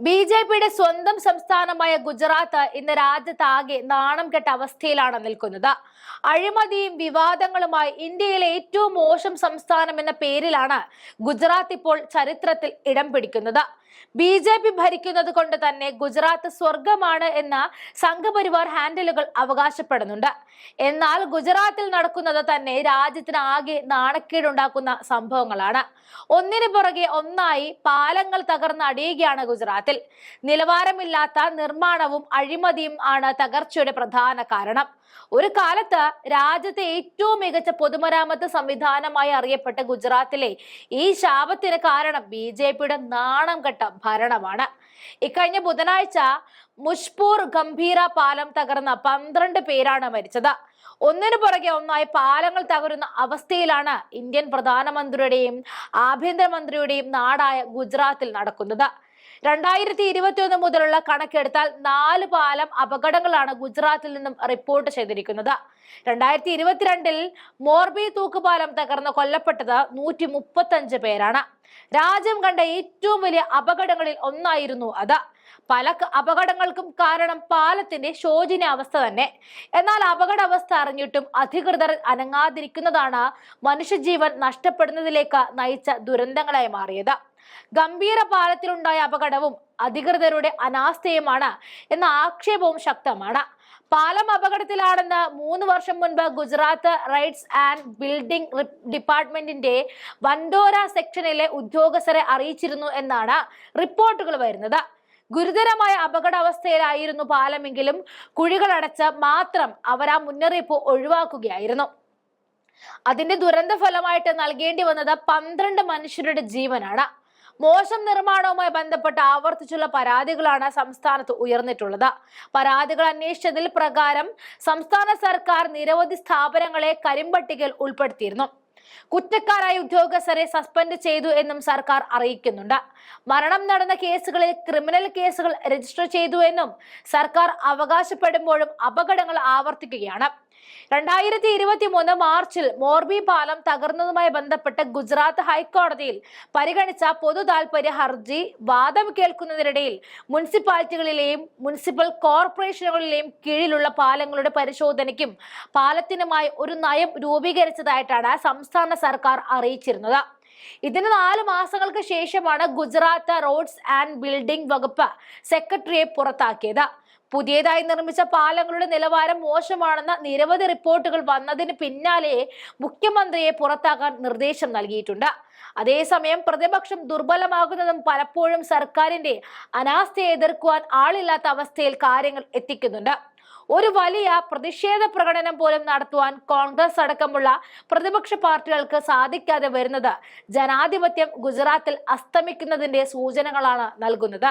B J പിയുടെ സ്വന്തം സംസ്ഥാനമായ ഗുജറാത്ത് ഇന്ന് രാജ്യത്താകെ നാണം കെട്ട അവസ്ഥയിലാണ് നിൽക്കുന്നത്. അഴിമതിയും വിവാദങ്ങളുമായി ഇന്ത്യയിലെ ഏറ്റവും മോശം സംസ്ഥാനം എന്ന പേരിലാണ് ഗുജറാത്ത് ഇപ്പോൾ ചരിത്രത്തിൽ ഇടം പിടിക്കുന്നത്. ബി ജെ പി ഭരിക്കുന്നത് കൊണ്ട് തന്നെ ഗുജറാത്ത് സ്വർഗമാണ് എന്ന സംഘപരിവാർ ഹാൻഡലുകൾ അവകാശപ്പെടുന്നുണ്ട്. എന്നാൽ ഗുജറാത്തിൽ നടക്കുന്നത് തന്നെ രാജ്യത്തിന് ആകെ നാണക്കേടുണ്ടാക്കുന്ന സംഭവങ്ങളാണ്. ഒന്നിനു പുറകെ ഒന്നായി പാലങ്ങൾ തകർന്ന് അടിയുകയാണ് ഗുജറാത്തിൽ. നിലവാരമില്ലാത്ത നിർമ്മാണവും അഴിമതിയും ആണ് തകർച്ചയുടെ പ്രധാന കാരണം. ഒരു കാലത്ത് രാജ്യത്തെ ഏറ്റവും മികച്ച പൊതുമരാമത്ത് സംവിധാനമായി അറിയപ്പെട്ട ഗുജറാത്തിലെ ഈ ശാപത്തിന് കാരണം ബി ജെ പിയുടെ നാണം കെട്ട ഭരണമാണ്. ഇക്കഴിഞ്ഞ ബുധനാഴ്ച മുഷ്പൂർ ഗംഭീര പാലം തകർന്ന പന്ത്രണ്ട് പേരാണ് മരിച്ചത്. ഒന്നിനു പുറകെ ഒന്നായി പാലങ്ങൾ തകരുന്ന അവസ്ഥയിലാണ് ഇന്ത്യൻ പ്രധാനമന്ത്രിയുടെയും ആഭ്യന്തരമന്ത്രിയുടെയും നാടായ ഗുജറാത്തിൽ നടക്കുന്നത്. രണ്ടായിരത്തി ഇരുപത്തി ഒന്ന് മുതലുള്ള കണക്കെടുത്താൽ നാല് പാലം അപകടങ്ങളാണ് ഗുജറാത്തിൽ നിന്നും റിപ്പോർട്ട് ചെയ്തിരിക്കുന്നത്. രണ്ടായിരത്തി ഇരുപത്തിരണ്ടിൽ മോർബി തൂക്കുപാലം തകർന്ന് കൊല്ലപ്പെട്ടത് നൂറ്റി മുപ്പത്തഞ്ച് പേരാണ്. രാജ്യം കണ്ട ഏറ്റവും വലിയ അപകടങ്ങളിൽ ഒന്നായിരുന്നു അത്. പല അപകടങ്ങൾക്കും കാരണം പാലത്തിന്റെ ശോചനീയാവസ്ഥ തന്നെ. എന്നാൽ അപകടാവസ്ഥ അറിഞ്ഞിട്ടും അധികൃതർ അനങ്ങാതിരിക്കുന്നതാണ് മനുഷ്യജീവൻ നഷ്ടപ്പെടുന്നതിലേക്ക് നയിച്ച ദുരന്തങ്ങളായി മാറിയത്. ഗംഭീര പാലത്തിലുണ്ടായ അപകടവും അധികൃതരുടെ അനാസ്ഥയുമാണ് എന്ന ആക്ഷേപവും ശക്തമാണ്. പാലം അപകടത്തിലാണെന്ന് മൂന്ന് വർഷം മുൻപ് ഗുജറാത്ത് റൈറ്റ്സ് ആൻഡ് ബിൽഡിംഗ് ഡിപ്പാർട്ട്മെന്റിന്റെ വണ്ടോര സെക്ഷനിലെ ഉദ്യോഗസ്ഥരെ അറിയിച്ചിരുന്നു എന്നാണ് റിപ്പോർട്ടുകൾ വരുന്നത്. ഗുരുതരമായ അപകടാവസ്ഥയിലായിരുന്നു പാലമെങ്കിലും കുഴികളടച്ച് മാത്രം അവർ ആ മുന്നറിയിപ്പ് ഒഴിവാക്കുകയായിരുന്നു. അതിന്റെ ദുരന്ത ഫലമായിട്ട് നൽകേണ്ടി വന്നത് പന്ത്രണ്ട് മനുഷ്യരുടെ ജീവനാണ്. മോശം നിർമ്മാണവുമായി ബന്ധപ്പെട്ട് ആവർത്തിച്ചുള്ള പരാതികളാണ് സംസ്ഥാനത്ത് ഉയർന്നിട്ടുള്ളത്. പരാതികൾ അന്വേഷിച്ചതിൽ പ്രകാരം സംസ്ഥാന സർക്കാർ നിരവധി സ്ഥാപനങ്ങളെ കരിമ്പട്ടികയിൽ ഉൾപ്പെടുത്തിയിരുന്നു. കുറ്റക്കാരായ ഉദ്യോഗസ്ഥരെ സസ്പെൻഡ് ചെയ്തു എന്നും സർക്കാർ അറിയിക്കുന്നുണ്ട്. മരണം നടന്ന കേസുകളിൽ ക്രിമിനൽ കേസുകൾ രജിസ്റ്റർ ചെയ്തു എന്നും സർക്കാർ അവകാശപ്പെടുമ്പോഴും അപകടങ്ങൾ ആവർത്തിക്കുകയാണ്. രണ്ടായിരത്തി ഇരുപത്തി മൂന്ന് മാർച്ചിൽ മോർബി പാലം തകർന്നതുമായി ബന്ധപ്പെട്ട് ഗുജറാത്ത് ഹൈക്കോടതിയിൽ പരിഗണിച്ച പൊതു താൽപര്യ ഹർജി വാദം കേൾക്കുന്നതിനിടയിൽ മുനിസിപ്പാലിറ്റികളിലെയും മുനിസിപ്പൽ കോർപ്പറേഷനുകളിലെയും കീഴിലുള്ള പാലങ്ങളുടെ പരിശോധനയ്ക്കും പാലത്തിനുമായി ഒരു നയം രൂപീകരിച്ചതായിട്ടാണ് സംസ്ഥാന സർക്കാർ അറിയിച്ചിരുന്നത്. ഇതിന് നാല് മാസങ്ങൾക്ക് ശേഷമാണ് ഗുജറാത്ത് റോഡ്സ് ആൻഡ് ബിൽഡിംഗ് വകുപ്പ് സെക്രട്ടറിയെ പുറത്താക്കിയത്. പുതിയതായി നിർമ്മിച്ച പാലങ്ങളുടെ നിലവാരം മോശമാണെന്ന നിരവധി റിപ്പോർട്ടുകൾ വന്നതിന് പിന്നാലെ മുഖ്യമന്ത്രിയെ പുറത്താക്കാൻ നിർദ്ദേശം നൽകിയിട്ടുണ്ട്. അതേസമയം പ്രതിപക്ഷം ദുർബലമാകുന്നതും പലപ്പോഴും സർക്കാരിന്റെ അനാസ്ഥയെ എതിർക്കുവാൻ ആളില്ലാത്ത അവസ്ഥയിൽ കാര്യങ്ങൾ എത്തിക്കുന്നുണ്ട്. ഒരു വലിയ പ്രതിഷേധ പ്രകടനം പോലും നടത്തുവാൻ കോൺഗ്രസ് അടക്കമുള്ള പ്രതിപക്ഷ പാർട്ടികൾക്ക് സാധിക്കാതെ വരുന്നത് ജനാധിപത്യം ഗുജറാത്തിൽ അസ്തമിക്കുന്നതിന്റെ സൂചനകളാണ് നൽകുന്നത്.